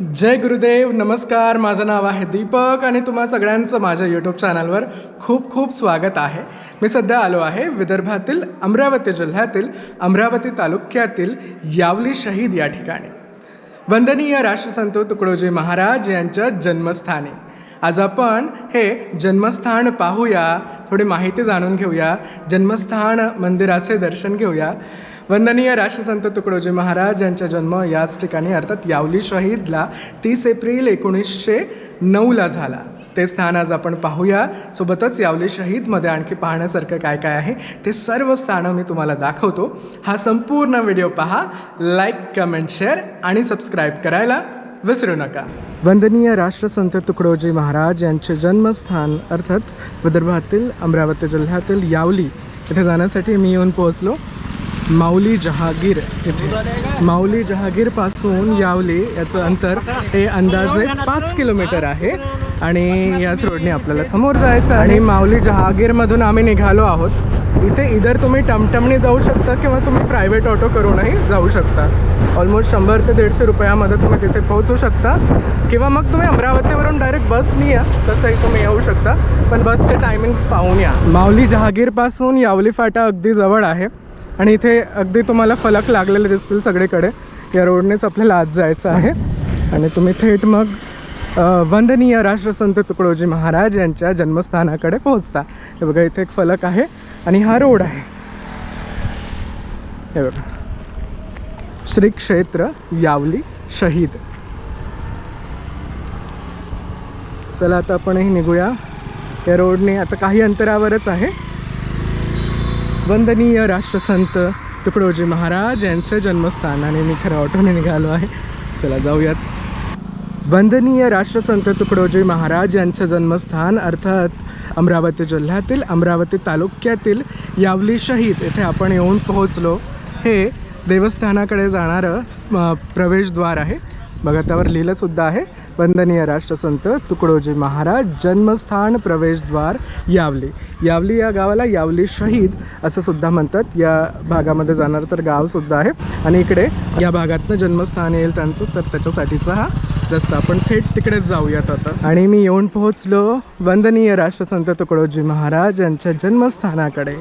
जय गुरुदेव नमस्कार. माझं नाव आहे दीपक आणि तुम्हा सगळ्यांचं माझ्या यूट्यूब चॅनलवर खूप खूप स्वागत आहे. मी सध्या आलो आहे विदर्भातील अमरावती जिल्ह्यातील अमरावती तालुक्यातील यावली शहीद या ठिकाणी. वंदनीय राष्ट्रसंत तुकडोजी महाराज यांच्या जन्मस्थानी. आज आपण हे जन्मस्थान पाहूया थोडी माहिती जाणून घेऊया जन्मस्थान मंदिराचे दर्शन घेऊया. वंदनीय राष्ट्रसंत तुकडोजी महाराज यांचा जन्म याच ठिकाणी अर्थात यावली शहीदला तीस एप्रिल एकोणीसशे नऊला झाला. ते स्थान आज आपण पाहूया. सोबतच यावली शहीदमध्ये आणखी पाहण्यासारखं काय काय आहे ते सर्व स्थानं मी तुम्हाला दाखवतो. हा संपूर्ण व्हिडिओ पहा लाईक कमेंट शेअर आणि सबस्क्राईब करायला विसरू नका. वंदनीय राष्ट्रसंत तुकडोजी महाराज यांचे जन्मस्थान अर्थात विदर्भातील अमरावती जिल्ह्यातील यावली इथे जाण्यासाठी मी येऊन पोहोचलो. माऊली जहागीर इथे माऊली जहागीरपासून यावली याचं अंतर हे अंदाजे पाच किलोमीटर आहे. आणि याच रोडने आपल्याला समोर जायचं आणि माऊली जहागीरमधून आम्ही निघालो आहोत. इथे इधर तुम्ही टमटमने जाऊ शकता किंवा तुम्ही प्रायव्हेट ऑटो करूनही जाऊ शकता. ऑलमोस्ट शंभर ते दीडशे रुपयामध्ये तुम्ही तिथे पोहोचू शकता. किंवा मग तुम्ही अमरावतीवरून डायरेक्ट बसनी या तसंही तुम्ही येऊ शकता. पण बसचे टायमिंग्स पाहून या. माऊली जहागीरपासून यावली फाटा अगदी जवळ आहे. आणि इथे अगदी तुम्हाला फलक लागलेले दिसतील सगळीकडे. या रोडनेच आपल्याला आज जायचं आहे. आणि तुम्ही थेट मग वंदनीय राष्ट्रसंत तुकडोजी महाराज यांच्या जन्मस्थानाकडे पोहोचता. हे बघा इथे एक फलक आहे आणि हा रोड आहे. हे बघा. श्री क्षेत्र यावली शहीद. चला आता आपणही निघूया. या रोडने आता काही अंतरावरच आहे. वंदनीय राष्ट्रसंत तुकडोजी महाराज यांचे जन्मस्थान आणि मी खरं ऑटोने निघालो आहे. चला जाऊयात. वंदनीय राष्ट्रसंत तुकडोजी महाराज यांचं जन्मस्थान अर्थात अमरावती जिल्ह्यातील अमरावती तालुक्यातील यावली शहीद येथे आपण येऊन पोहोचलो. हे देवस्थानाकडे जाणारं प्रवेशद्वार आहे. बघा त्यावर लिहिलंसुद्धा आहे. वंदनीय राष्ट्रसंत तुकडोजी महाराज जन्मस्थान प्रवेशद्वार यावली. यावली या गावाला यावली शहीद असं सुद्धा म्हणतात. या भागामध्ये जाणारं तर गावसुद्धा आहे. आणि इकडे या भागातनं जन्मस्थान येईल त्यांचं तर त्याच्यासाठीचा हा रस्ता. आपण थेट तिकडेच जाऊयात आता. आणि मी येऊन पोहोचलो वंदनीय राष्ट्रसंत तुकडोजी महाराज यांच्या जन्मस्थानाकडे.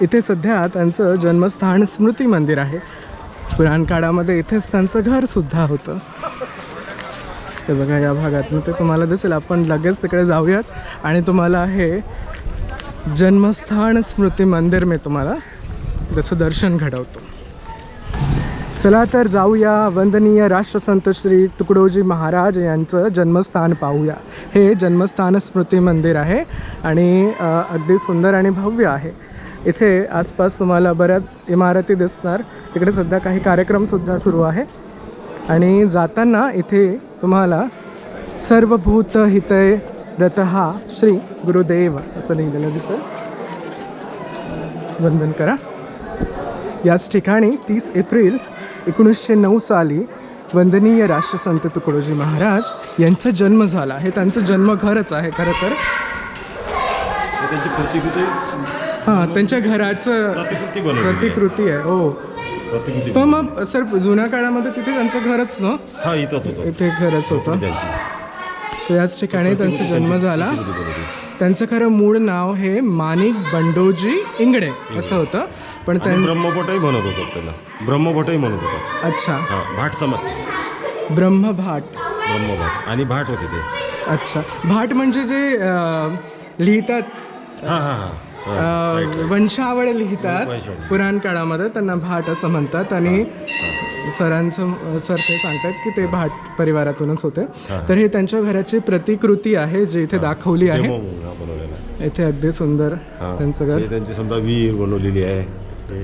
इथे सध्या त्यांचं जन्मस्थान स्मृती मंदिर आहे. पुराण काळामध्ये इथेच त्यांचं घरसुद्धा होतं. ते बघा या भागातनं. ते तुम्हाला दिसेल आपण लगेच तिकडे जाऊयात. आणि तुम्हाला हे जन्मस्थान स्मृती मंदिर मी तुम्हाला त्याचं दर्शन घडवतो. चला तर जाऊया. वंदनीय राष्ट्रसंत श्री तुकडोजी महाराज यांचं जन्मस्थान पाहूया. हे जन्मस्थान स्मृती मंदिर आहे आणि अगदी सुंदर आणि भव्य आहे. इथे आसपास तुम्हाला बऱ्याच इमारती दिसणार. तिकडे सध्या काही कार्यक्रमसुद्धा सुरू आहे. आणि जाताना इथे तुम्हाला सर्वभूत हितय रतहा श्री गुरुदेव असं लिहिलेलं दिसेल वंदन करा. याच ठिकाणी तीस एप्रिल एकोणीसशे नऊ साली वंदनीय राष्ट्रसंत तुकडोजी महाराज यांचा जन्म झाला. हे त्यांचं जन्मघरच आहे खरं तर. हां त्यांच्या घराचं प्रतिकृती आहे. हो. प्रतिकृती पण मग सर जुन्या काळामध्ये तिथे त्यांचं घरच ना? हा इथंच होतं. इथे घरच होतं. त्यांची सो याच ठिकाणी त्यांचा जन्म झाला. त्यांचं खरं मूळ नाव हे माणिक बंडोजी इंगडे असं होतं. पण त्यां ब्रह्मभटही म्हणत होतात त्याला ब्रह्मभटही म्हणत होता अच्छा. हा भाट समाज. ब्रह्मभाट. ब्रह्मभाट. आणि भाट होते ते. अच्छा. भाट म्हणजे जे अं, लिहितात. हा हा हा. अं, वंशावळ लिहितात. पुराण काळामध्ये त्यांना भाट असं म्हणतात आणि सरांचं सर ते सांगतात की ते भाट परिवारातूनच होते. तर हे त्यांच्या घराची प्रतिकृती आहे जी इथे दाखवली आहे. हा बनवलेला इथे अगदी सुंदर हा. त्यांचं घर. त्यांची समजा विहीर बनवलेली आहे.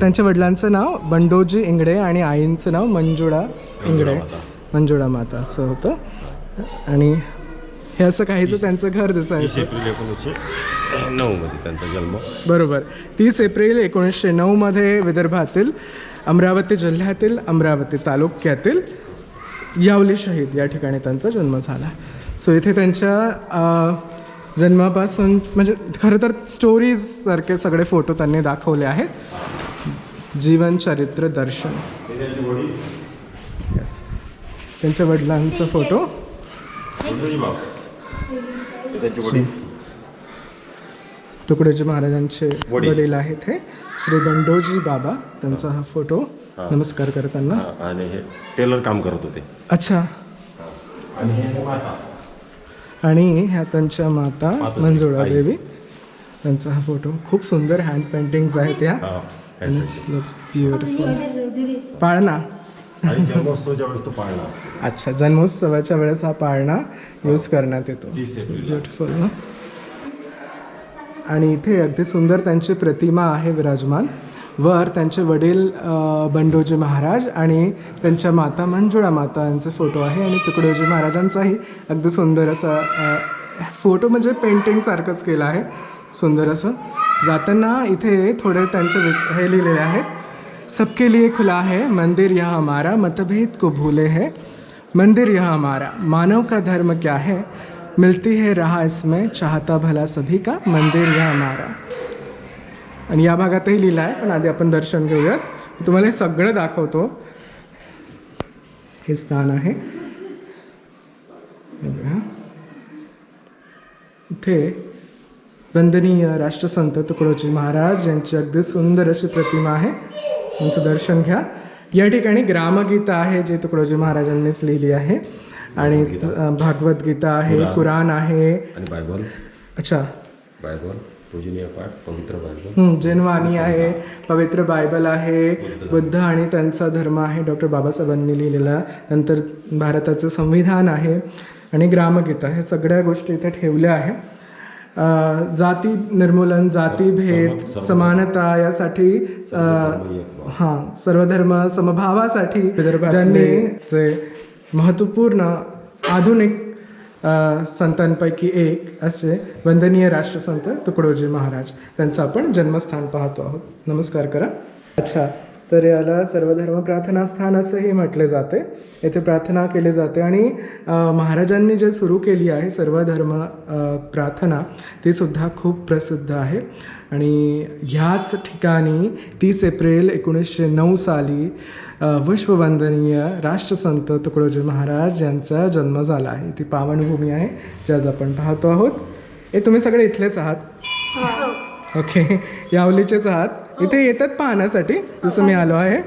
त्यांच्या वडिलांचं नाव बंडोजी इंगडे आणि आईंचं नाव मंजुळा इंगडे. मंजुळा माता असं होतं. आणि हे असं काहीचं त्यांचं घर दिसायचं एप्रिल एकोणीसशे नऊमध्ये त्यांचा जन्म. बरोबर. तीस एप्रिल एकोणीसशे नऊमध्ये विदर्भातील अमरावती जिल्ह्यातील अमरावती तालुक्यातील यावली शहीद या ठिकाणी त्यांचा जन्म झाला. सो इथे त्यांच्या जन्मापासून म्हणजे खरं तर स्टोरीजसारखे सगळे फोटो त्यांनी दाखवले आहेत. जीवन चरित्र दर्शन. त्यांच्या वडिलांचा फोटो त्याची वडील. तुकडोजी महाराजांचे वडील. वडील आहेत हे. श्री बंडोजी बाबा त्यांचा हा फोटो. नमस्कार करताना. हा, आणि हे टेलर काम करत होते. अच्छा. आणि हे माता. आणि ह्या त्यांच्या माता मातोश्री, मंजुळा आई. देवी. त्यांचा हा फोटो. खूप सुंदर हँड पेंटिंग्स आहेत ह्या. हा, आणि इट्स लुक ब्युटिफुल पाळणा. आणि जन्मोत्सवच्या वेळेस तो असतो. अच्छा जन्मोत्सवाच्या वेळेस हा पाळणा यूज करण्यात येतो. तीस. ब्युटिफुल ना आणि इथे अगदी सुंदर त्यांची प्रतिमा आहे विराजमान. वर त्यांचे वडील बंडोजी महाराज आणि त्यांच्या माता मंजुळा माता यांचे फोटो आहे आणि तुकडोजी महाराजांचाही अगदी सुंदर असा फोटो म्हणजे पेंटिंगसारखंच केलं आहे. सुंदर असं. जाताना इथे थोडे त्यांचे हे लिहिलेले आहेत. सबके लिए खुला है मंदिर यह हमारा मतभेद को भूले है। मंदिर यह हमारा मानव का धर्म क्या है? मिलती है रहा इसमें चाहता भला सभी का मंदिर यह हमारा। आणि या भागातही लिहिलं आहे पण आधी आपण दर्शन घेऊयात. तुम्हाला हे सगळं दाखवतो. हे स्थान आहे. इथे वंदनीय राष्ट्रसंत तुकडोजी महाराज यांची अगदी सुंदर अशी प्रतिमा आहे. त्यांचं दर्शन घ्या. या ठिकाणी ग्रामगीता आहे जी तुकडोजी महाराजांनीच लिहिली आहे. आणि भगवद्गीता. आहे कुराण. आहे. आणि बायबल? अच्छा. बायबल? पूजनीय पाठ पवित्र बायबल? जैनवाणी आहे पवित्र बायबल आहे. बुद्ध आणि त्यांचा धर्म आहे डॉक्टर बाबासाहेबांनी लिहिलेला. नंतर भारताचं संविधान आहे. आणि ग्रामगीता हे सगळ्या गोष्टी इथे ठेवल्या आहे जाती निर्मूलन जातीभेद सर्व- सर्व- समानता यासाठी. हां सर्वधर्म समभावासाठी विदर्भाने जे महत्त्वपूर्ण आधुनिक संतांपैकी एक असे वंदनीय राष्ट्रसंत तुकडोजी महाराज त्यांचं आपण जन्मस्थान पाहतो आहोत. नमस्कार करा. अच्छा. तर याला सर्वधर्म प्रार्थना स्थान असंही म्हटले जाते. येथे प्रार्थना केली जाते आणि महाराजांनी जे सुरू केली आहे सर्वधर्म प्रार्थना ती सुद्धा खूप प्रसिद्ध आहे. आणि ह्याच ठिकाणी तीस एप्रिल एकोणीसशे नऊ साली विश्ववंदनीय राष्ट्रसंत तुकडोजी महाराज यांचा जन्म झाला आहे. ती पावनभूमी आहे जी आज आपण पाहतो आहोत. हे तुम्ही सगळे इथलेच आहात? ओके. यावलीचेच आहात? इथे येतात पाहण्यासाठी जसं मी आलो आहे.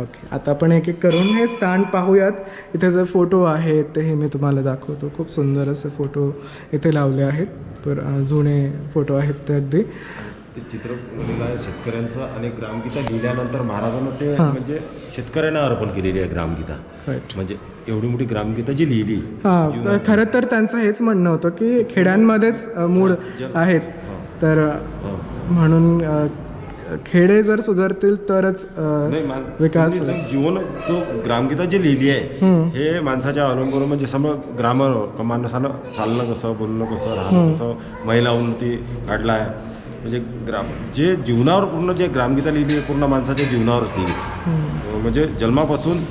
ओके आता आपण एक एक करून हे स्टँड पाहूयात. इथे जे फोटो आहेत ते हे मी तुम्हाला दाखवतो. खूप सुंदर असे फोटो इथे लावले आहेत. पर जुने फोटो आहेत ते अगदी. ते चित्र शेतकऱ्यांचं आणि ग्रामगीता लिहिल्यानंतर महाराजांना ते हां. म्हणजे शेतकऱ्यांना अर्पण केलेली आहे ग्रामगीता. म्हणजे एवढी मोठी ग्रामगीता जी लिहिली हां खरं तर त्यांचं हेच म्हणणं होतं की खेड्यांमध्येच मूळ आहेत. हां. तर हां. म्हणून खेडे जर सुधारतील तरच विकास जीवन तो ग्रामगीता जी लिहिली आहे. हे माणसाच्या अवलंबून म्हणजे समज ग्रामर माणसानं चालणं कसं बोलणं कसं राहणं कसं महिला उन्नती काढला आहे म्हणजे ग्राम जे जीवनावर पूर्ण जे ग्रामगीता लिहिली आहे पूर्ण माणसाच्या जीवनावरच लिहिली. म्हणजे जन्मापासून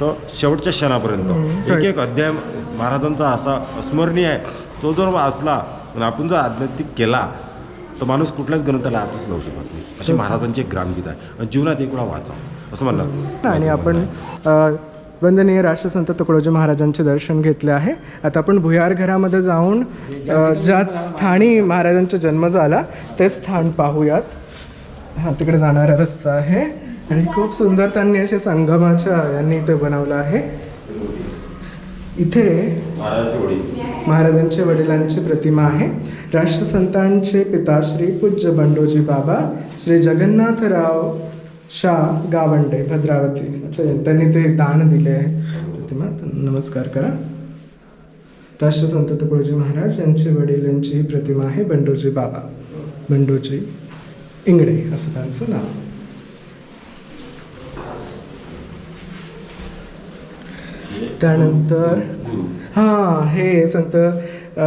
तर शेवटच्या क्षणापर्यंत. एक एक अध्याय महाराजांचा असा स्मरणीय आहे. तो जर वाचला आपण जर आध्यात्मिक केला तर माणूस कुठल्याच ग्रंथाला हातच लावू शकत नाही. अशी महाराजांची एक ग्रामगीता आहे. आणि जीवनात एक वेळा वाचा. असं म्हणलं. आणि आपण वंदनीय राष्ट्रसंत तुकडोजी महाराजांचे दर्शन घेतले आहे. आता आपण भुयार घरामध्ये जाऊन ज्या स्थानी महाराजांचा जन्म झाला ते स्थान पाहूयात. हा तिकडे जाणारा रस्ता आहे. आणि खूप सुंदर त्यांनी असे संगमाच्या यांनी इथे बनवलं आहे. इथे महाराजांच्या वडिलांची प्रतिमा आहे. राष्ट्रसंतांचे पिता श्री पूज्य बंडोजी बाबा श्री जगन्नाथराव शाह गावंडे भद्रावती. अच्छा त्यांनी ते दान दिले आहे. प्रतिमा नमस्कार करा. राष्ट्रसंत तुकडोजी महाराज यांचे वडील यांची ही प्रतिमा आहे बंडोजी बाबा. बंडोजी इंगडे असं त्यांचं नाव. त्यानंतर हां हे संत अ,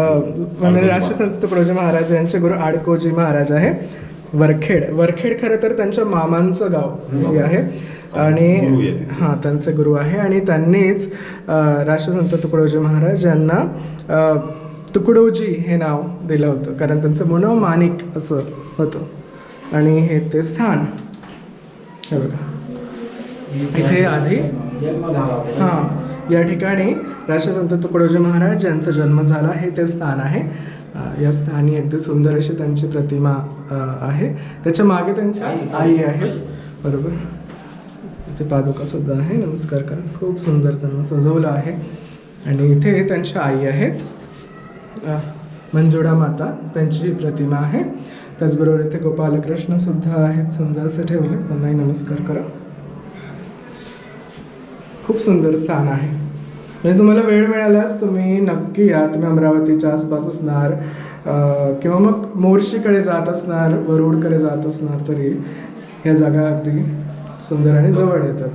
म्हणजे राष्ट्रसंत तुकडोजी महाराज यांचे गुरु आडकोजी महाराज आहे. वरखेड वरखेड खरं तर त्यांच्या मामांचं गाव हे आहे. आणि. हां त्यांचे गुरु आहे. आणि त्यांनीच राष्ट्रसंत तुकडोजी महाराज यांना अ, तुकडोजी हे नाव दिलं होतं. कारण त्यांचं मुनव माणिक असं होतं. आणि हे ते स्थान. हे बघा. इथे आधी हां. या ठिकाणी राष्ट्रसंत तुकडोजी महाराज यांचा जन्म झाला. हे ते स्थान आहे. या स्थानी अगदी सुंदर अशी त्यांची प्रतिमा आहे. त्याच्यामागे त्यांची आई आहे. बरोबर. इथे पादुका सुद्धा आहे. नमस्कार करा. खूप सुंदर त्यांना सजवलं आहे. आणि इथे त्यांच्या आई आहेत. मंजुळा माता त्यांची प्रतिमा आहे त्याचबरोबर इथे गोपालकृष्ण सुद्धा आहेत. सुंदरसे ठेवले. त्यांनाही नमस्कार करा. खूप सुंदर स्थान आहे. म्हणजे तुम्हाला वेळ मिळाल्यास तुम्ही नक्की या. तुम्ही अमरावतीच्या आसपास असणार किंवा मग मोर्शीकडे जात असणार वरुडकडे जात असणार तरी ह्या जागा अगदी सुंदर आणि जवळ येतात.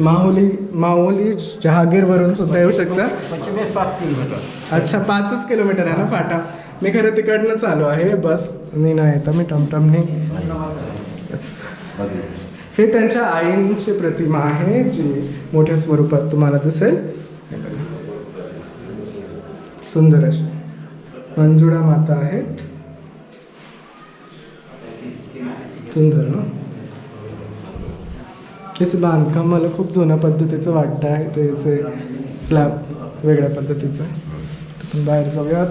माहुली माहुली जहागीरवरून सुद्धा येऊ शकता. पंचवीस पाच किलोमीटर. अच्छा पाचच किलोमीटर आहे ना फाटा? मी खरं तिकडनंच आलो आहे. बस नाही येतं. मी टमटमने हे त्यांच्या आईंची प्रतिमा आहे जी मोठ्या स्वरूपात तुम्हाला दिसेल. सुंदर अशी. मंजुळा माता आहेत. सुंदर ना? त्याचं बांधकाम मला खूप जुन्या पद्धतीचं वाटतं आहे. त्याचे स्लॅब वेगळ्या पद्धतीचं. आपण बाहेर जाऊयात.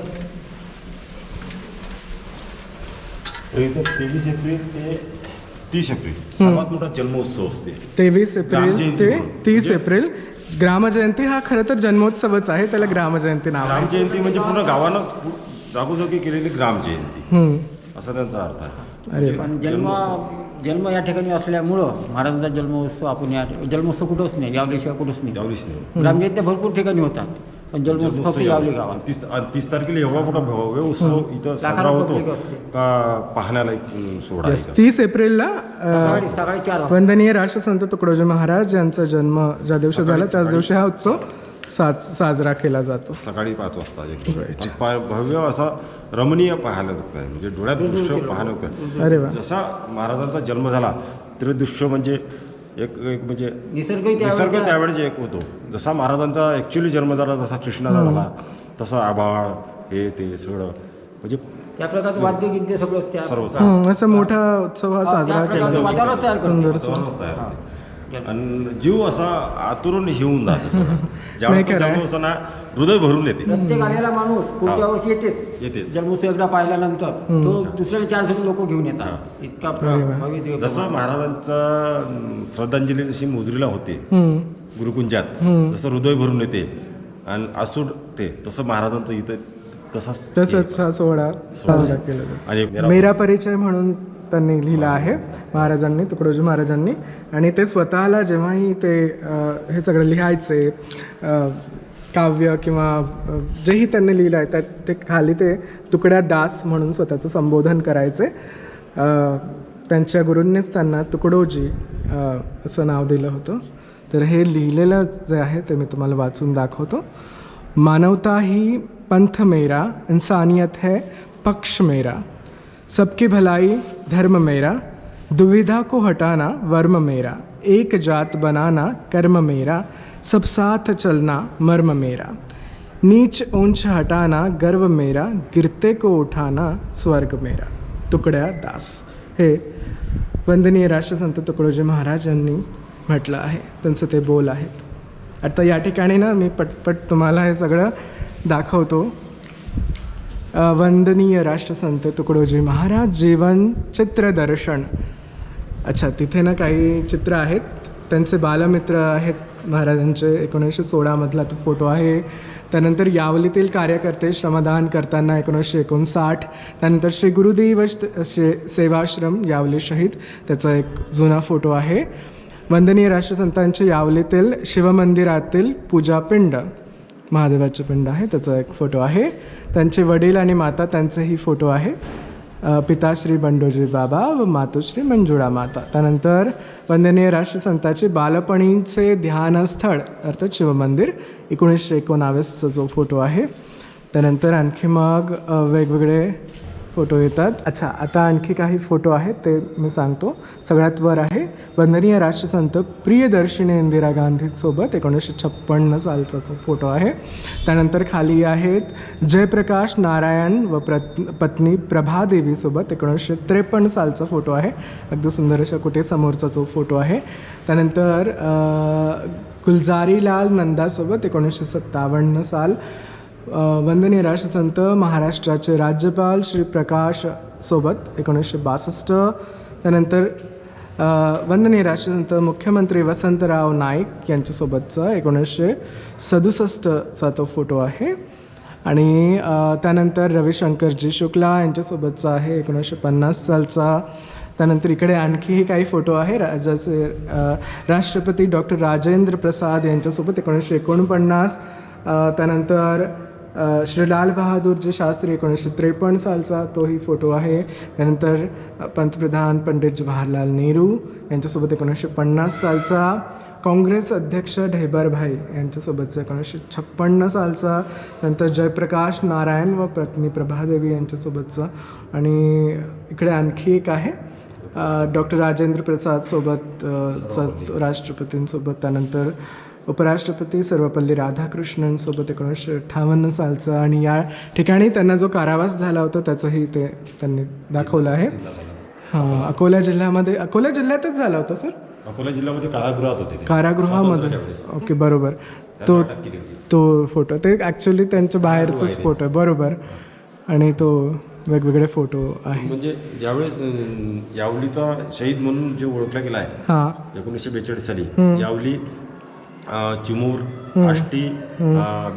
तीस एप्रिल. सर्वात मोठा जन्मोत्सव असते. तेवीस एप्रिल ते. तीस म्हणजे- एप्रिल. ग्रामजयंती हा खरं तर जन्मोत्सवच आहे त्याला ग्रामजयंती नाव आहे. ग्रामजयंती म्हणजे पूर्ण गावानं जागोजागी केलेली ग्रामजयंती. हम्म. असा त्यांचा अर्थ आहे. अरे वा. पण जन्म जन्म या ठिकाणी असल्यामुळं महाराजांचा जन्मोत्सव आपण या जन्मोत्सव कुठंच नाही यावल्याशिवाय कुठंच नाही. यावलीच नाही. ग्रामजयंत्या भरपूर ठिकाणी होतात. पण जन्मोत्सव फक्त जन्मोत्सव यावली यावली. गावात तीस तीस तारखेला एवढा मोठा भव्य उत्सव इथं साजरा होतो. का पाहण्याला एक सोहळा आहे तीस एप्रिलला अ, सकाळी सकाळी चार वाजता. वंदनीय राष्ट्रसंत तुकडोजी महाराज यांचा जन्म ज्या दिवशी झाला त्याच दिवशी हा उत्सव साज साजरा केला जातो. सकाळी पाच वाजता एकदम. Right. आणि पा- भव्य असा रमणीय पाहायला जात आहे म्हणजे डोळ्यात दृश्य पाहायला जात अरे वा. जसा महाराजांचा जन्म झाला तर दृश्य म्हणजे एक एक म्हणजे निसर्ग त्यावेळेचा- त्यावेळेस एक होतो. जसा महाराजांचा ॲक्च्युली जन्म झाला जसा कृष्णाचा झाला तसा आभाळ हे ते सगळं. म्हणजे त्या प्रकारचं वाद्यगिद्य सगळं त्या सर्व असा मोठा उत्सव हा साजरा केला तयार आणि जीव असा आतुरून हेऊन जातो ज्यावेळेस ना हृदय भरून येते. प्रत्येक आलेला माणूस पुढच्या. वर्षी येतेच. येतेच. जन्मोत्सव एकदा पाहिल्यानंतर तो दुसऱ्याला चार लोक घेऊन. येतात. इतका जसं महाराजांचा श्रद्धांजली जशी मुजरीला होते. गुरुकुंजात. जसं हृदय भरून येते आणि आसूड ते तसं महाराजांचं इथं तसाच तसंच हा सोहळा साजरा केला आणि मेरा परिचय म्हणून त्यांनी लिहिलं आहे महाराजांनी तुकडोजी महाराजांनी. आणि ते स्वतःला जेव्हाही ते हे सगळं लिहायचे काव्य किंवा जेही त्यांनी लिहिलं आहे त्यात ते खाली ते तुकड्या दास म्हणून स्वतःचं संबोधन करायचे. त्यांच्या गुरूंनीच त्यांना तुकडोजी असं नाव दिलं होतं. तर हे लिहिलेलं जे आहे ते मी तुम्हाला वाचून दाखवतो. मानवता ही पंथ मेरा इंसानियत है पक्ष मेरा. सबकी भलाई धर्म मेरा दुविधा को हटाना वर्म मेरा एक जात बनाना कर्म मेरा सब साथ चलना मर्म मेरा नीच ऊंच हटाना गर्व मेरा गिरते को उठाना स्वर्ग मेरा। तुकड्या दास। हे वंदनीय राष्ट्रसंत तुकडोजी महाराज यांनी म्हटलं आहे त्यांचं ते बोल आहेत. आता या ठिकाणी ना मी पटपट तुम्हाला हे सगळं दाखवतो. वंदनीय राष्ट्रसंत तुकडोजी महाराज जीवन चित्रदर्शन अच्छा तिथे ना काही चित्र आहेत. त्यांचे बालमित्र आहेत महाराजांचे. एकोणीसशे सोळामधला तो फोटो आहे. त्यानंतर यावलीतील कार्यकर्ते श्रमदान करताना एकोणीसशे एकोणसाठ. त्यानंतर श्री गुरुदेव शे सेवाश्रम यावली शहीद. त्याचा एक जुना फोटो आहे. वंदनीय राष्ट्रसंतांचे यावलीतील शिवमंदिरातील पूजापिंड महादेवाचे पिंड आहे. त्याचा एक फोटो आहे. त्यांचे वडील आणि माता त्यांचेही फोटो आहे. पिताश्री बंडोजी बाबा व मातोश्री मंजुळा माता. त्यानंतर वंदनीय राष्ट्रसंताचे बालपणीचे ध्यानस्थळ अर्थात शिवमंदिर एकोणीसशे एकोणावीसचा जो फोटो आहे. त्यानंतर आणखी मग वेगवेगळे फोटो येतात. अच्छा आता आणखी काही फोटो आहेत ते मी सांगतो. सगळ्यात वर आहे वंदनीय राष्ट्रसंत प्रियदर्शिनी इंदिरा गांधीसोबत एकोणीसशे छप्पन्न सालचा जो फोटो आहे. त्यानंतर खाली आहेत जयप्रकाश नारायण व प्रत पत्नी प्रभादेवीसोबत एकोणीसशे त्रेपन्न सालचा फोटो आहे. अगदी सुंदर अशा कुठे समोरचा जो फोटो आहे. त्यानंतर गुलजारीलाल नंदासोबत एकोणीसशे सत्तावन्न साल वंदनीय राष्ट्रसंत महाराष्ट्राचे राज्यपाल श्री प्रकाश सोबत एकोणीसशे बासष्ट. त्यानंतर वंदनीय राष्ट्रसंत मुख्यमंत्री वसंतराव नाईक यांच्यासोबतचा एकोणीसशे सदुसष्टचा तो फोटो आहे. आणि त्यानंतर रविशंकरजी शुक्ला यांच्यासोबतचा आहे एकोणीसशे पन्नास सालचा. त्यानंतर इकडे आणखीही काही फोटो आहे. रा जसे राष्ट्रपती डॉक्टर राजेंद्र प्रसाद यांच्यासोबत एकोणीसशे एकोणपन्नास. त्यानंतर श्री लाल बहादूरजी शास्त्री एकोणीसशे त्रेपन्न सालचा तोही फोटो आहे. त्यानंतर पंतप्रधान पंडित जवाहरलाल नेहरू यांच्यासोबत एकोणीसशे पन्नास सालचा काँग्रेस अध्यक्ष ढेबरभाई यांच्यासोबतचा एकोणीसशे छप्पन्न सालचा नंतर जयप्रकाश नारायण व पत्नी प्रभादेवी यांच्यासोबतचा आणि इकडे आणखी एक आहे. डॉक्टर राजेंद्र प्रसाद सोबत अ, चा- राष्ट्रपतींसोबत त्यानंतर उपराष्ट्रपती सर्वपल्ली राधाकृष्णनसोबत एकोणीसशे अठ्ठावन्न सालचा आणि या ठिकाणी त्यांना जो कारावास झाला होता त्याचंही ते त्यांनी दाखवलं आहे. हां अकोला जिल्ह्यामध्ये अकोला जिल्ह्यातच झाला होता सर? अकोला जिल्ह्यामध्ये कारागृहात होते ते. कारागृहामध्ये. ओके बरोबर. त्यांना तो अटक केली होती. तो फोटो ते ॲक्च्युली त्यांच्या बाहेरचाच फोटो आहे बरोबर. आणि तो वेगवेगळे फोटो आहे. म्हणजे ज्यावेळेस अं, यावलीचा शहीद म्हणून जे ओळखला गेला आहे हां. एकोणीसशे बेचाळीस साली यावली चिमूर आष्टी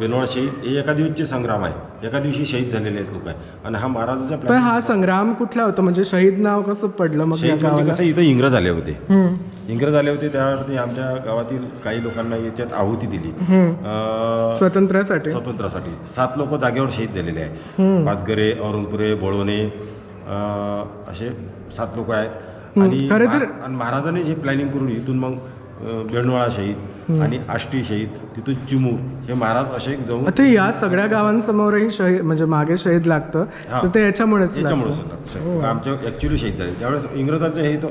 बेनोळा शहीद हे एका दिवसचे संग्राम आहे. एका दिवशी शहीद झालेले आहेत लोक आहे. आणि हा महाराजाच्या पण हा संग्राम कुठला होता? म्हणजे शहीद नाव कसं पडलं मग शहीद म्हणजे कसं इथं इंग्रज आले होते. इंग्रज आले होते त्यावरती आमच्या गावातील काही लोकांना याच्यात आहुती दिली. स्वातंत्र्यासाठी स्वातंत्र्यासाठी सात लोक जागेवर शहीद झालेले आहे पाचगरे औरंगपुरे बळवणे असे सात लोक आहेत. आणि महाराजांनी जे प्लॅनिंग करून इथून मग अं, बेंडोळा शहीद आणि आष्टी शहीद तिथून चिमूर हे महाराज असे जाऊन आता या सगळ्या गावांसमोरही शहीद म्हणजे मागे शहीद लागतं हा. तर ते याच्यामुळेच याच्यामुळे लागतं. आमच्या ॲक्च्युली शहीद झाले. त्यावेळेस इंग्रजांच्या हे तो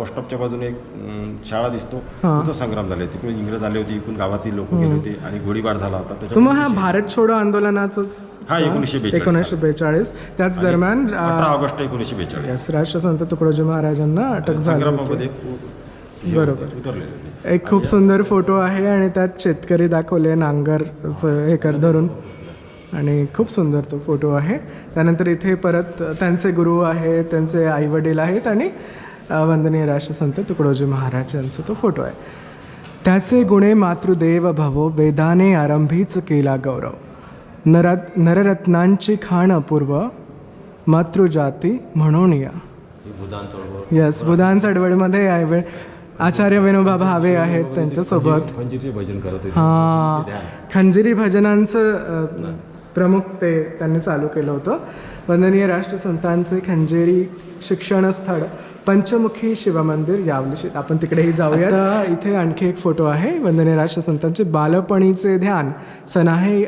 बस स्टॉपच्या बाजूने एक शाळा दिसतो हा. तिथं संग्राम झाले. तिकडून इंग्रज आले होते इकडून गावातील लोक गेले होते आणि गोळीबार झाला होता. त्याच्यामुळे हा भारत छोडो आंदोलनाचंच हा, 1942 एकोणीसशे बेचाळीस त्याच दरम्यान ऑगस्ट एकोणीसशे बेचाळीस. राष्ट्रसंत तुकडोजी महाराजांना अटक झाली हे बरोबर. एक खूप सुंदर फोटो आहे आणि त्यात शेतकरी दाखवले नांगरचं हे कर धरून. आणि खूप सुंदर तो फोटो आहे. त्यानंतर इथे परत त्यांचे गुरु आहेत त्यांचे आईवडील आहेत आणि वंदनीय राष्ट्रसंत तुकडोजी महाराज यांचा तो फोटो आहे. त्याचे गुणे मातृदेव भवो वेदाने आरंभीच केला गौरव. नर नररत्नांची खाण अपूर्व मातृजाती म्हणून या. यस बुधान चळवळीमध्ये आहे आचार्य विनोबा भावे आहेत त्यांच्यासोबत. खंजीरचे भजन करत होते. हां. खंजिरी भजनांचं प्रमुख ते त्यांनी चालू केलं होतं. वंदनीय राष्ट्रसंतांचे खंजेरी शिक्षण स्थळ पंचमुखी शिवमंदिर यावली आपण तिकडेही जाऊया इथे आणखी एक फोटो आहे. वंदनीय राष्ट्रसंतांचे बालपणीचे ध्यान सन आहे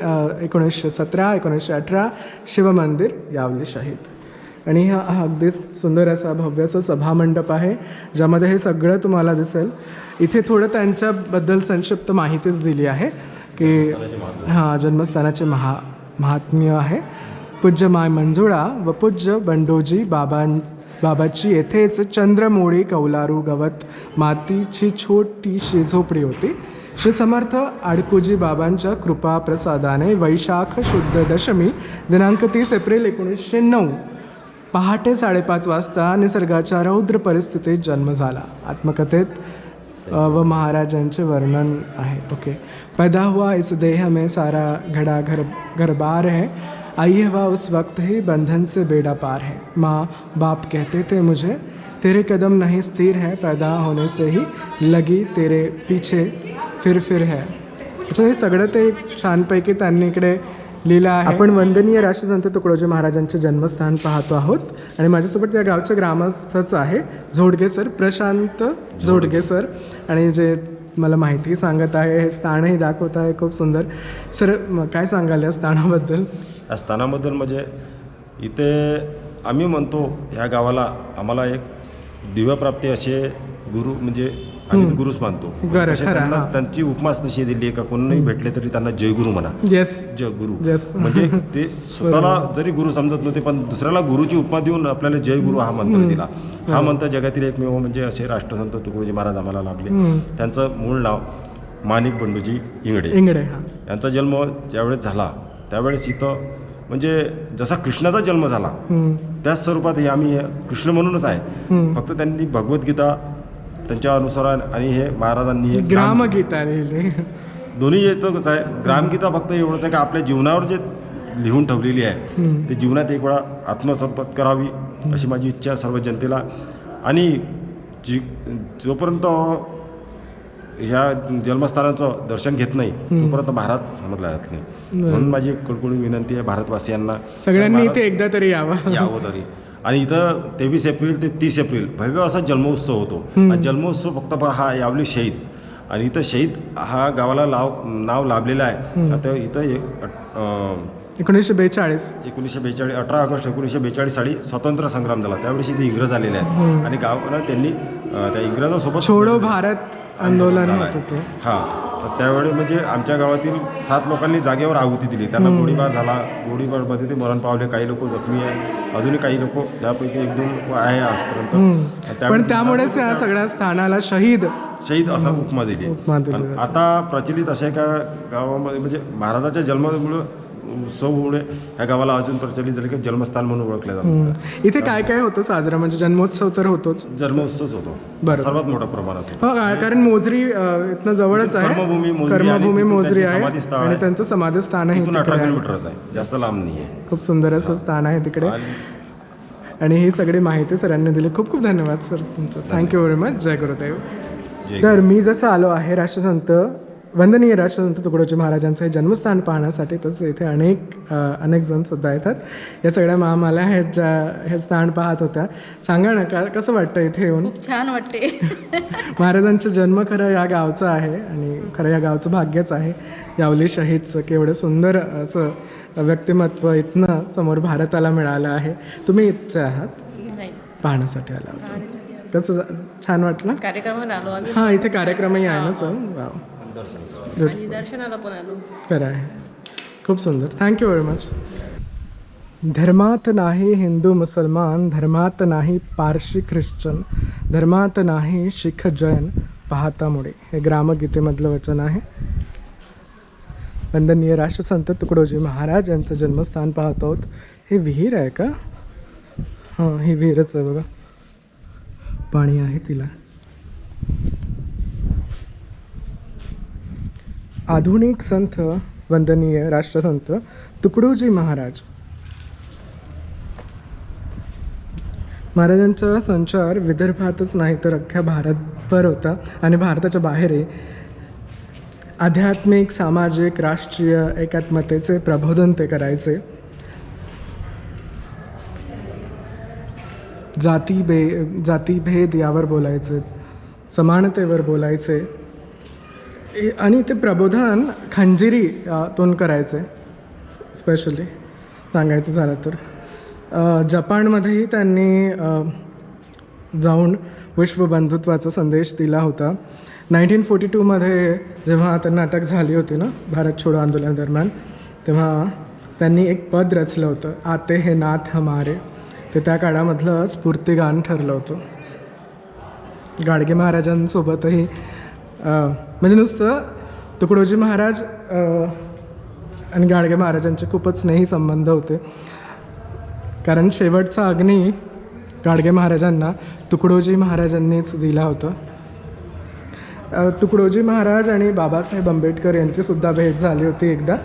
एकोणीसशे सतरा एकोणीसशे अठरा शिवमंदिर यावली शहीद. आणि हा हा अगदी सुंदर असा भव्याचा सभामंडप आहे ज्यामध्ये हे सगळं तुम्हाला दिसेल. इथे थोडं त्यांच्याबद्दल संक्षिप्त माहितीच दिली आहे की हां जन्मस्थानाचे महा महात्म्य आहे. पूज्य माय मंजुळा व पूज्य बंडोजी बाबां बाबाची येथेच चंद्रमोळी कौलारू गवत मातीची छोटीशी झोपडी होती. श्री समर्थ आडकुजी बाबांच्या कृपा प्रसादाने वैशाख शुद्ध दशमी दिनांक तीस एप्रिल एकोणीसशे नऊ पहाटे साडेपाच वाजता निसर्गाच्या रौद्र परिस्थितीत जन्म झाला. आत्मकथेत व महाराजांचे वर्णन आहे. ओके. पैदा हुआ इस देह में सारा घड़ा घर घर बार है। आई हवा उस वक्त ही बंधन से बेड़ा पार है। माँ बाप कहते थे मुझे तेरे कदम नहीं स्थिर है पैदा होने से ही लगी तेरे पीछे फिर फिर है। अच्छा हे सगळं ते छानपैकी त्यांनी इकडे लिहिलं आहे. आपण वंदनीय राष्ट्रसंत तुकडोजी महाराजांचे जन्मस्थान पाहतो आहोत. आणि माझ्यासोबत या गावच्या ग्रामस्थच आहे झोडगे सर प्रशांत झोडगे सर आणि जे मला माहिती सांगत आहे हे स्थानही दाखवत आहे खूप सुंदर. सर काय सांगाल या स्थानाबद्दल? या स्थानाबद्दल म्हणजे इथे आम्ही म्हणतो ह्या गावाला आम्हाला एक दिव्यप्राप्ती असे गुरु म्हणजे आम्ही गुरुच मानतो. बरं, खरं, त्यांना हां. त्यांची उपमाच तशी दिली आहे का? कोणाही भेटले तरी त्यांना जयगुरु म्हणा. येस जय गुरु. Yes. म्हणजे ते स्वतःला जरी गुरु समजत नव्हते पण दुसऱ्याला गुरुची उपमा देऊन आपल्याला जय गुरु हा मंत्र दिला. हा मंत्र जगातील एकमेव म्हणजे असे राष्ट्रसंत तुकडोजी महाराज आम्हाला लाभले. त्यांचं मूळ नाव माणिक बंडूजी इंगडे. इंगडे हा. यांचा जन्म ज्यावेळेस झाला त्यावेळेस इथं म्हणजे जसा कृष्णाचा जन्म झाला हम्म. त्याच स्वरूपात हे आम्ही कृष्ण म्हणूनच आहे. फक्त त्यांनी भगवद्गीता त्यांच्या अनुसार आणि हे महाराजांनी ग्रामगीता लिहिली. दोन्ही येतच आहे ग्रामगीता फक्त एवढंच आहे की आपल्या जीवनावर जे लिहून ठेवलेली आहे. ते जीवनात एक वेळा आत्मसंपत करावी अशी माझी इच्छा सर्व जनतेला. आणि जी जोपर्यंत ह्या जन्मस्थानाचं दर्शन घेत नाही तोपर्यंत महाराज समजला जात नाही. म्हणून माझी कळकळी विनंती आहे भारतवासियांना. सगळ्यांनी इथे एकदा तरी यावं. यावं तरी. आणि इथं तेवीस एप्रिल ते तीस एप्रिल भव्य असा जन्मोत्सव होतो. आणि जन्मोत्सव फक्त हा यावली शहीद. आणि इथं शहीद हा गावाला लाव नाव लाभलेलं आहे. आता इथं एकोणीसशे बेचाळीस. एकोणीसशे बेचाळीस अठरा ऑगस्ट एकोणीसशे बेचाळीस साली स्वातंत्र्य संग्राम झाला. त्यावेळेस इथे इंग्रज आलेले आहेत. आणि गावाला त्यांनी त्या इंग्रजांसोबत छोडो भारत. आंदोलन होत हां तर त्यावेळी म्हणजे आमच्या गावातील सात लोकांनी जागेवर आहुती दिली. त्यांना गोळीबार झाला. गोळीबारमध्ये ते मरण पावले. काही लोक जखमी आहे. अजूनही काही लोक त्यापैकी एक दोन लोक आहे आजपर्यंत. पण त्यामुळेच या सगळ्या स्थानाला शहीद शहीद असा उपमा दिली. आता प्रचलित असे का गावामध्ये म्हणजे महाराजाच्या जन्मामुळं उत्सवमुळे ह्या गावाला अजून प्रचलित झाले की जन्मस्थान म्हणून ओळखलं जातं. इथे काय काय होतं साजरा? म्हणजे जन्मोत्सव तर होतोच. जन्मोत्सवच होतो. बरं. सर्वात मोठ्या प्रमाणात होतो हो का- कारण मोजरी अ, इथनं जवळच आहे. कर्मभूमी आणि कर्मभूमी मोजरी त्यांचे आहे समाधीस्थळ आणि आहे. त्यांचं समाधीस्थानही इथून तिकडे अठरा आहे. किलोमीटरच आहे. जास्त लांब नाही आहे खूप सुंदर असं स्थान आहे तिकडे. आणि आणि ही सगळी माहिती सरांनी दिली. खूप खूप धन्यवाद सर तुमचं. थँक्यू व्हेरी मच जय गुरुदेव. जय तर मी जसं आलो आहे राष्ट्रसंत वंदनीय राष्ट्रसंत तुकडोजी महाराजांचं हे जन्मस्थान पाहण्यासाठी तसं इथे अनेक अनेक जण सुद्धा येतात. या सगळ्या महामाला आहेत ज्या हे स्थान पाहत होत्या. सांगा ना का कसं वाटतं इथे येऊन? छान वाटते. महाराजांचा जन्म खरं या गावचं आहे आणि खरं या गावचं भाग्यच आहे. यावली शहीदचं केवढं सुंदर असं व्यक्तिमत्व इथनं समोर भारताला मिळालं आहे. तुम्ही इथचे आहात? पाहण्यासाठी आला होता. कसं छान वाटलं? कार्यक्रमाला आलो आम्ही. हां इथे कार्यक्रमही आहे ना सर? वाव. आणि दर्शनाला पण आलो. खरं आहे. खूप सुंदर. थँक्यू व्हेरी मच धर्मात नाही हिंदू मुसलमान धर्मात नाही पारशी ख्रिश्चन धर्मात नाही शीख जैन पाहतामुळे हे ग्रामगीतेमधलं वचन आहे. वंदनीय राष्ट्रसंत तुकडोजी महाराज यांचं जन्मस्थान पाहतो आहोत. हे विहीर आहे का? हां ही विहीरच आहे बघा. पाणी आहे तिला. आधुनिक संत वंदनीय राष्ट्रसंत तुकडोजी महाराज. महाराजांचा संचार विदर्भातच नाही तर अख्ख्या भारतभर होता आणि भारताच्या बाहेरही. आध्यात्मिक सामाजिक राष्ट्रीय एकात्मतेचे प्रबोधन ते करायचे. जाती बे जातीभेद यावर बोलायचे. समानतेवर बोलायचे. आणि ते प्रबोधन खंजिरी अ, तून करायचे स्पेशली सांगायचं झालं तर. जपानमध्येही त्यांनी जाऊन विश्वबंधुत्वाचा संदेश दिला होता. नाईन्टीन फोर्टी टूमध्ये जेव्हा त्यांना अटक झाली होती ना भारत छोडो आंदोलनादरम्यान तेव्हा त्यांनी एक पद रचलं होतं आते हे नाथ हमारे. ते त्या काळामधलं स्फूर्तिगान ठरलं होतं. गाडगे महाराजांसोबतही म्हणजे नुसतं तुकडोजी महाराज आणि गाडगे महाराजांचे खूपच स्नेही संबंध होते. कारण शेवटचा अग्नी गाडगे महाराजांना तुकडोजी महाराजांनीच दिला होता. तुकडोजी महाराज आणि बाबासाहेब आंबेडकर यांची सुद्धा भेट झाली होती एकदा.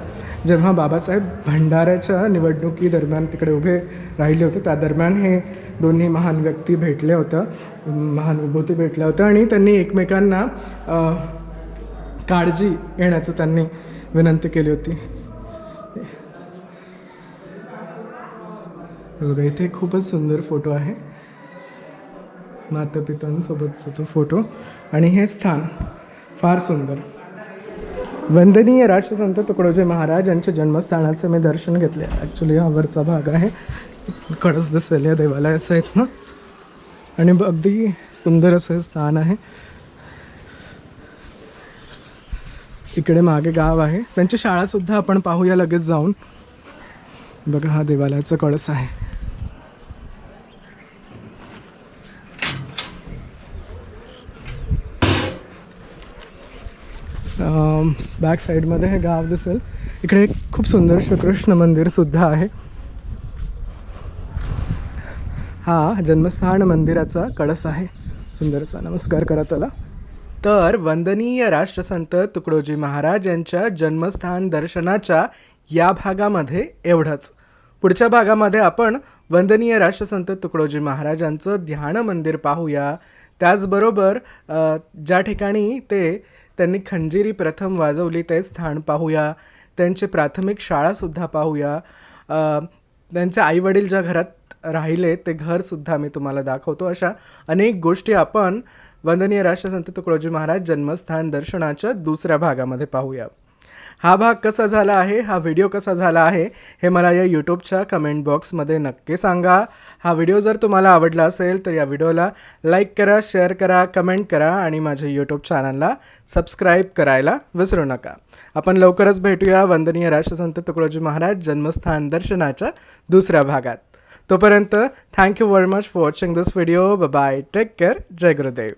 जेव्हा बाबासाहेब भंडाऱ्याच्या निवडणुकीदरम्यान तिकडे उभे राहिले होते त्या दरम्यान हे दोन्ही महान व्यक्ती भेटल्या होत्या महान विभूती भेटल्या होत्या आणि त्यांनी एकमेकांना काळजी घेण्याचं त्यांनी विनंती केली होती. बघा इथे खूपच सुंदर फोटो आहे. मातापितांसोबतचा तो फोटो. आणि हे स्थान फार सुंदर. वंदनीय राष्ट्रसंत तुकडोजी महाराज यांच्या जन्मस्थानाचं मी दर्शन घेतले. ॲक्च्युली हा वरचा भाग आहे. कडच दिसेल या देवालयाचं आहेत ना आणि अगदी सुंदर असं स्थान आहे. इकडे मागे गाव आहे. त्यांची शाळासुद्धा आपण पाहूया लगेच जाऊन. बघा हा देवालयाचा कळस आहे. बॅक साईडमध्ये हे गाव दिसेल. इकडे एक खूप सुंदर श्रीकृष्ण मंदिरसुद्धा आहे. हा जन्मस्थान मंदिराचा कळस आहे. सुंदरसा नमस्कार करा त्याला. तर वंदनीय राष्ट्रसंत तुकडोजी महाराज यांच्या जन्मस्थान दर्शनाच्या या भागामध्ये एवढंच. पुढच्या भागामध्ये आपण वंदनीय राष्ट्रसंत तुकडोजी महाराजांचं ध्यान मंदिर पाहूया. त्याचबरोबर ज्या ठिकाणी ते त्यांनी खंजिरी प्रथम वाजवली ते स्थान पाहूया. त्यांची प्राथमिक शाळासुद्धा पाहूया. त्यांचे आईवडील ज्या घरात राहिले ते घरसुद्धा मी तुम्हाला दाखवतो. अशा अनेक गोष्टी आपण वंदनीय राष्ट्रसंत तुकडोजी महाराज जन्मस्थान दर्शनाच्या दुसऱ्या भागामध्ये पाहूया. हा भाग कसा झाला आहे? हा व्हिडिओ कसा झाला आहे? हे मला या यूट्यूबच्या कमेंट बॉक्समध्ये नक्की सांगा. हा व्हिडिओ जर तुम्हाला आवडला असेल तर या व्हिडिओला लाईक करा शेअर करा कमेंट करा आणि माझ्या यूट्यूब चॅनलला सबस्क्राईब करायला विसरू नका. आपण लवकरच भेटूया वंदनीय राष्ट्रसंत तुकडोजी महाराज जन्मस्थान दर्शनाच्या दुसऱ्या भागात. तोपर्यंत thank you very much for watching this video bye take care Jai Gurudev.